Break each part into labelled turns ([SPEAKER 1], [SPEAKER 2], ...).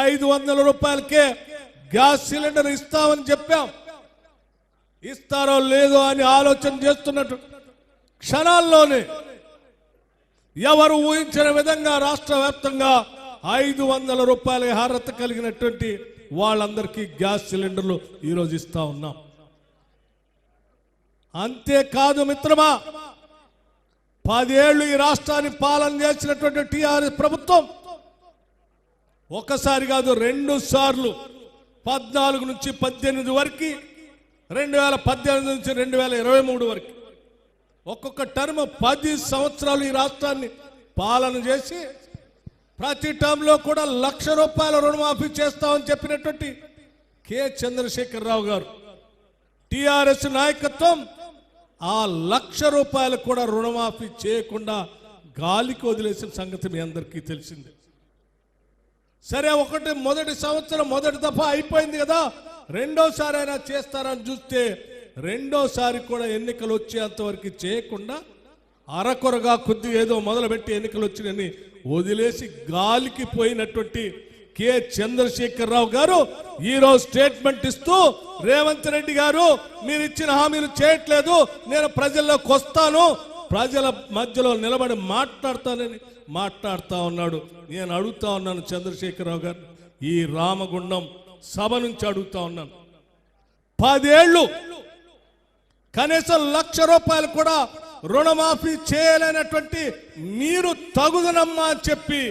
[SPEAKER 1] ఐదు వందల రూపాయలకే గ్యాస్ సిలిండర్ ఇస్తామని చెప్పాం. ఇస్తారో లేదో అని ఆలోచన చేస్తున్నట్టు క్షణాల్లోనే ఎవరు ఊహించిన విధంగా రాష్ట్ర వ్యాప్తంగా ఐదు వందల రూపాయల అర్హత కలిగినటువంటి వాళ్ళందరికీ గ్యాస్ సిలిండర్లు ఈరోజు ఇస్తా ఉన్నాం. అంతేకాదు మిత్రమా పదేళ్ళు ఈ రాష్ట్రాన్ని పాలన చేసినటువంటి టిఆర్ఎస్ ప్రభుత్వం ఒకసారి కాదు రెండు సార్లు. పద్నాలుగు నుంచి పద్దెనిమిది వరకు రెండు వేల పద్దెనిమిది నుంచి రెండు వేల ఇరవై మూడు వరకు. ఒక్కొక్క టర్మ్ పది సంవత్సరాలు ఈ రాష్ట్రాన్ని పాలన చేసి ప్రతి టర్మ్లో కూడా లక్ష రూపాయల రుణమాఫీ చేస్తామని చెప్పినటువంటి కె. చంద్రశేఖరరావు గారు. టిఆర్ఎస్ నాయకత్వం ఆ లక్ష రూపాయలు కూడా రుణమాఫీ చేయకుండా గాలికి వదిలేసిన సంగతి మీ అందరికీ తెలిసిందే. సరే ఒకటి మొదటి సంవత్సరం మొదటి దఫా అయిపోయింది కదా. రెండోసారి అయినా చేస్తారని చూస్తే రెండోసారి కూడా ఎన్నికలు వచ్చేంత వరకు చేయకుండా అరకొరగా కొద్ది ఏదో మొదలుపెట్టి ఎన్నికలు వచ్చినని వదిలేసి గాలికి పోయినటువంటి కె. చంద్రశేఖరరావు గారు ఈరోజు స్టేట్మెంట్ ఇస్తూ రేవంత్ రెడ్డి గారు మీరు ఇచ్చిన హామీలు చేయట్లేదు నేను ప్రజల్లోకి వస్తాను ప్రజల మధ్యలో నిలబడి మాట్లాడతానని మాట్లాడుతూ ఉన్నాడు. నేను అడుగుతా ఉన్నాను చంద్రశేఖరరావు గారు ఈ రామగుండం సభ నుంచి అడుగుతా ఉన్నాను. పదేళ్ళు కనీసం లక్ష రూపాయలు కూడా రుణమాఫీ చేయలేనటువంటి మీరు తగుదనమ్మా అని చెప్పి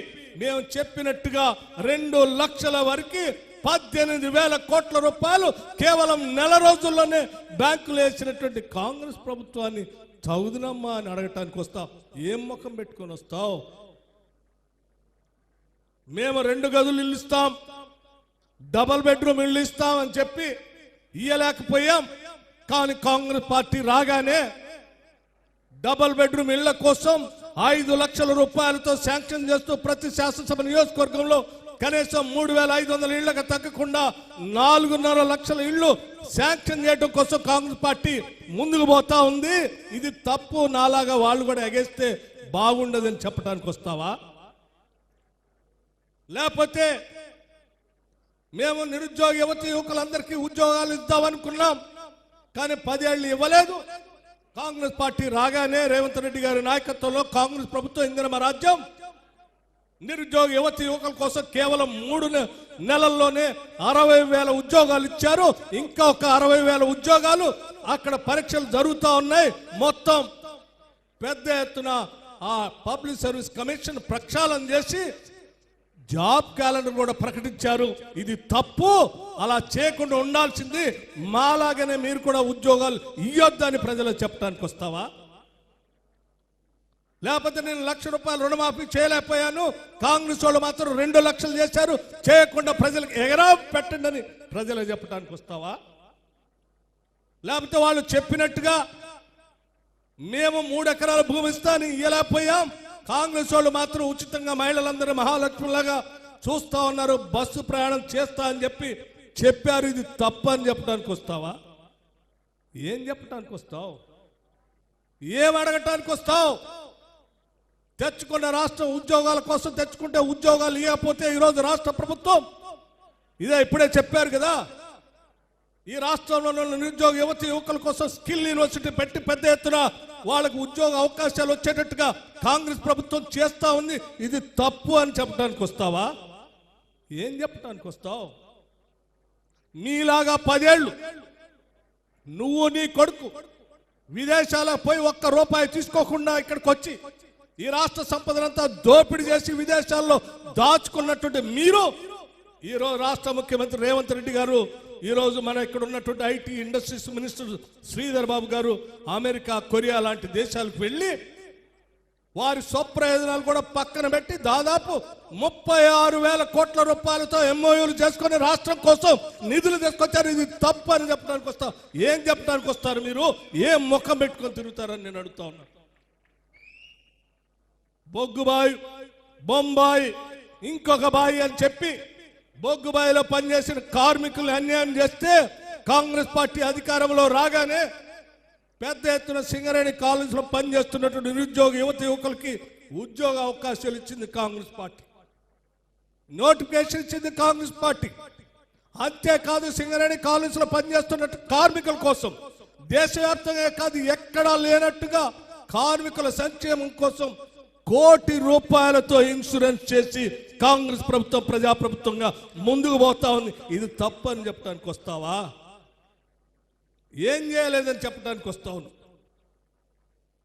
[SPEAKER 1] మేము చెప్పినట్టుగా రెండు లక్షల వరకు పద్దెనిమిది వేల కోట్ల రూపాయలు కేవలం నెల రోజుల్లోనే బ్యాంకులు వేసినటువంటి కాంగ్రెస్ ప్రభుత్వాన్ని తగుదనమ్మా అని అడగటానికి వస్తావు ఏం ముఖం పెట్టుకొని వస్తావు? మేము రెండు గదులు ఇల్లు ఇస్తాం. డబల్ బెడ్రూమ్ ఇల్లు ఇస్తాం అని చెప్పి ఇయ్యలేకపోయాం. కానీ కాంగ్రెస్ పార్టీ రాగానే డబల్ బెడ్రూమ్ ఇళ్ళ కోసం ఐదు లక్షల రూపాయలతో శాంక్షన్ చేస్తూ ప్రతి శాసనసభ నియోజకవర్గంలో కనీసం మూడు వేల ఐదు వందల ఇళ్ళకు తగ్గకుండా నాలుగున్నర లక్షల ఇళ్ళు శాంక్షన్ చేయడం కోసం కాంగ్రెస్ పార్టీ ముందుకు పోతా ఉంది. ఇది తప్పు నాలాగా వాళ్ళు కూడా ఎగేస్తే బాగుండదని చెప్పడానికి వస్తావా? లేకపోతే మేము నిరుద్యోగ యువత యువకులందరికీ ఉద్యోగాలు ఇద్దామనుకున్నాం కానీ పదేళ్ళు ఇవ్వలేదు. కాంగ్రెస్ పార్టీ రాగానే రేవంత్ రెడ్డి గారి నాయకత్వంలో కాంగ్రెస్ ప్రభుత్వం ఇందిరమ రాజ్యం. నిరుద్యోగ యువత యువకుల కోసం కేవలం మూడు నెలల్లోనే అరవై వేల ఉద్యోగాలు ఇచ్చారు. ఇంకా ఒక అరవై వేల ఉద్యోగాలు అక్కడ పరీక్షలు జరుగుతూ ఉన్నాయి. మొత్తం పెద్ద ఎత్తున ఆ పబ్లిక్ సర్వీస్ కమిషన్ ప్రక్షాళన చేసి జాబ్ క్యాలెండర్ కూడా ప్రకటించారు. ఇది తప్పు. అలా చేయకుండా ఉండాల్సింది. మాలాగనే మీరు కూడా ఉద్యోగాలు ఇయ్యొద్దని ప్రజలకు చెప్పడానికి వస్తావా? లేకపోతే నేను లక్ష రూపాయలు రుణమాఫీ చేయలేకపోయాను. కాంగ్రెస్ వాళ్ళు మాత్రం రెండు లక్షలు చేశారు. చేయకుండా ప్రజలకు ఎగరా పెట్టండి అని ప్రజలకు చెప్పడానికి వస్తావా? లేకపోతే వాళ్ళు చెప్పినట్టుగా మేము మూడు ఎకరాల భూమి ఇస్తాను ఇయ్యలేకపోయాం. కాంగ్రెస్ వాళ్ళు మాత్రం ఉచితంగా మహిళలందరూ మహాలక్ష్మిలాగా చూస్తా ఉన్నారు. బస్సు ప్రయాణం చేస్తా అని చెప్పి చెప్పారు. ఇది తప్పు అని చెప్పడానికి వస్తావా? ఏం చెప్పడానికి వస్తావు? ఏం అడగటానికి వస్తావు? తెచ్చుకున్న రాష్ట్రం ఉద్యోగాల కోసం తెచ్చుకుంటే ఉద్యోగాలు ఇవ్వకపోతే ఈరోజు రాష్ట్ర ప్రభుత్వం ఇదే ఇప్పుడే చెప్పారు కదా. ఈ రాష్ట్రంలో నిరుద్యోగ యువత యువకుల కోసం స్కిల్ యూనివర్సిటీ పెట్టి పెద్ద ఎత్తున వాళ్ళకు ఉద్యోగ అవకాశాలు వచ్చేటట్టుగా కాంగ్రెస్ ప్రభుత్వం చేస్తా ఉంది. ఇది తప్పు అని చెప్పడానికి వస్తావా? ఏం చెప్పడానికి వస్తావు? నీలాగా పదేళ్ళు నువ్వు నీ కొడుకు విదేశాలకు పోయి ఒక్క రూపాయి తీసుకోకుండా ఇక్కడికి వచ్చి ఈ రాష్ట్ర సంపదనంతా దోపిడీ చేసి విదేశాల్లో దాచుకున్నటువంటి మీరు ఈ రోజు రాష్ట్ర ముఖ్యమంత్రి రేవంత్ రెడ్డి గారు ఈరోజు మన ఇక్కడ ఉన్నటువంటి IT industries minister Sridhar Babu గారు అమెరికా కొరియా లాంటి దేశాలకు వెళ్ళి వారి స్వప్రయోజనాలు కూడా పక్కన పెట్టి దాదాపు ముప్పై ఆరు వేల కోట్ల రూపాయలతో ఎంఓయూలు చేసుకుని రాష్ట్రం కోసం నిధులు తీసుకొచ్చారు. ఇది తప్పు అని చెప్పడానికి వస్తారు ఏం చెప్పడానికి వస్తారు మీరు? ఏం ముఖం పెట్టుకొని తిరుగుతారని నేను అడుగుతా ఉన్నాను బొగ్గుబాయి బొంబాయి ఇంకొక బాయి అని చెప్పి బొగ్గుబాయిలో పనిచేసిన కార్మికులు అన్యాయం చేస్తే కాంగ్రెస్ పార్టీ అధికారంలో రాగానే పెద్ద ఎత్తున సింగరేణి కాలేజీలో పనిచేస్తున్నటువంటి నిరుద్యోగ యువత యువకులకి ఉద్యోగ అవకాశాలు ఇచ్చింది కాంగ్రెస్ పార్టీ. నోటిఫికేషన్ ఇచ్చింది కాంగ్రెస్ పార్టీ. అంతేకాదు సింగరేణి కాలేజీలో పనిచేస్తున్న కార్మికుల కోసం దేశవ్యాప్తంగా కాదు ఎక్కడా లేనట్టుగా కార్మికుల సంక్షేమం కోసం కోటి రూపాయలతో ఇన్సూరెన్స్ చేసి కాంగ్రెస్ ప్రభుత్వం ప్రజాప్రభుత్వంగా ముందుకు పోతా ఉంది. ఇది తప్పని చెప్పడానికి వస్తావా? ఏం చేయలేదని చెప్పడానికి వస్తా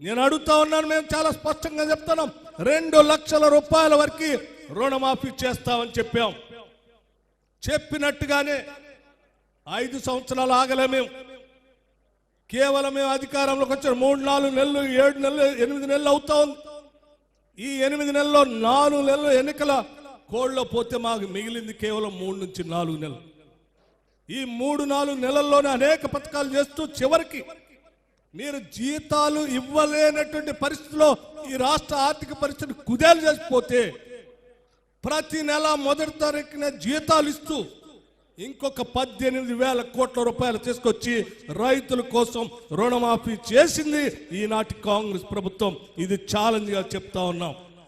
[SPEAKER 1] నేను అడుగుతా ఉన్నాను మేము చాలా స్పష్టంగా చెప్తున్నాం. రెండు లక్షల రూపాయల వరకు రుణమాఫీ చేస్తామని చెప్పాం. చెప్పినట్టుగానే ఐదు సంవత్సరాలు ఆగలే మేము. కేవలం మేము అధికారంలోకి వచ్చిన మూడు నాలుగు నెలలు ఏడు నెలలు ఎనిమిది నెలలు అవుతా ఉంది. ఈ ఎనిమిది నెలల్లో నాలుగు నెలలు ఎన్నికల కోళ్ళలో పోతే మాకు మిగిలింది కేవలం మూడు నుంచి నాలుగు నెలలు. ఈ మూడు నాలుగు నెలల్లోనే అనేక పథకాలు చేస్తూ చివరికి మీరు జీతాలు ఇవ్వలేనటువంటి పరిస్థితిలో ఈ రాష్ట్ర ఆర్థిక పరిస్థితి కుదేలు చేసిపోతే ప్రతి నెల మొదటి తారీఖున జీతాలు ఇస్తూ ఇంకొక పద్దెనిమిది వేల కోట్ల రూపాయలు తీసుకొచ్చి రైతుల కోసం రుణమాఫీ చేసింది ఈనాటి కాంగ్రెస్ ప్రభుత్వం. ఇది ఛాలెంజ్గా చెప్తా ఉన్నాం.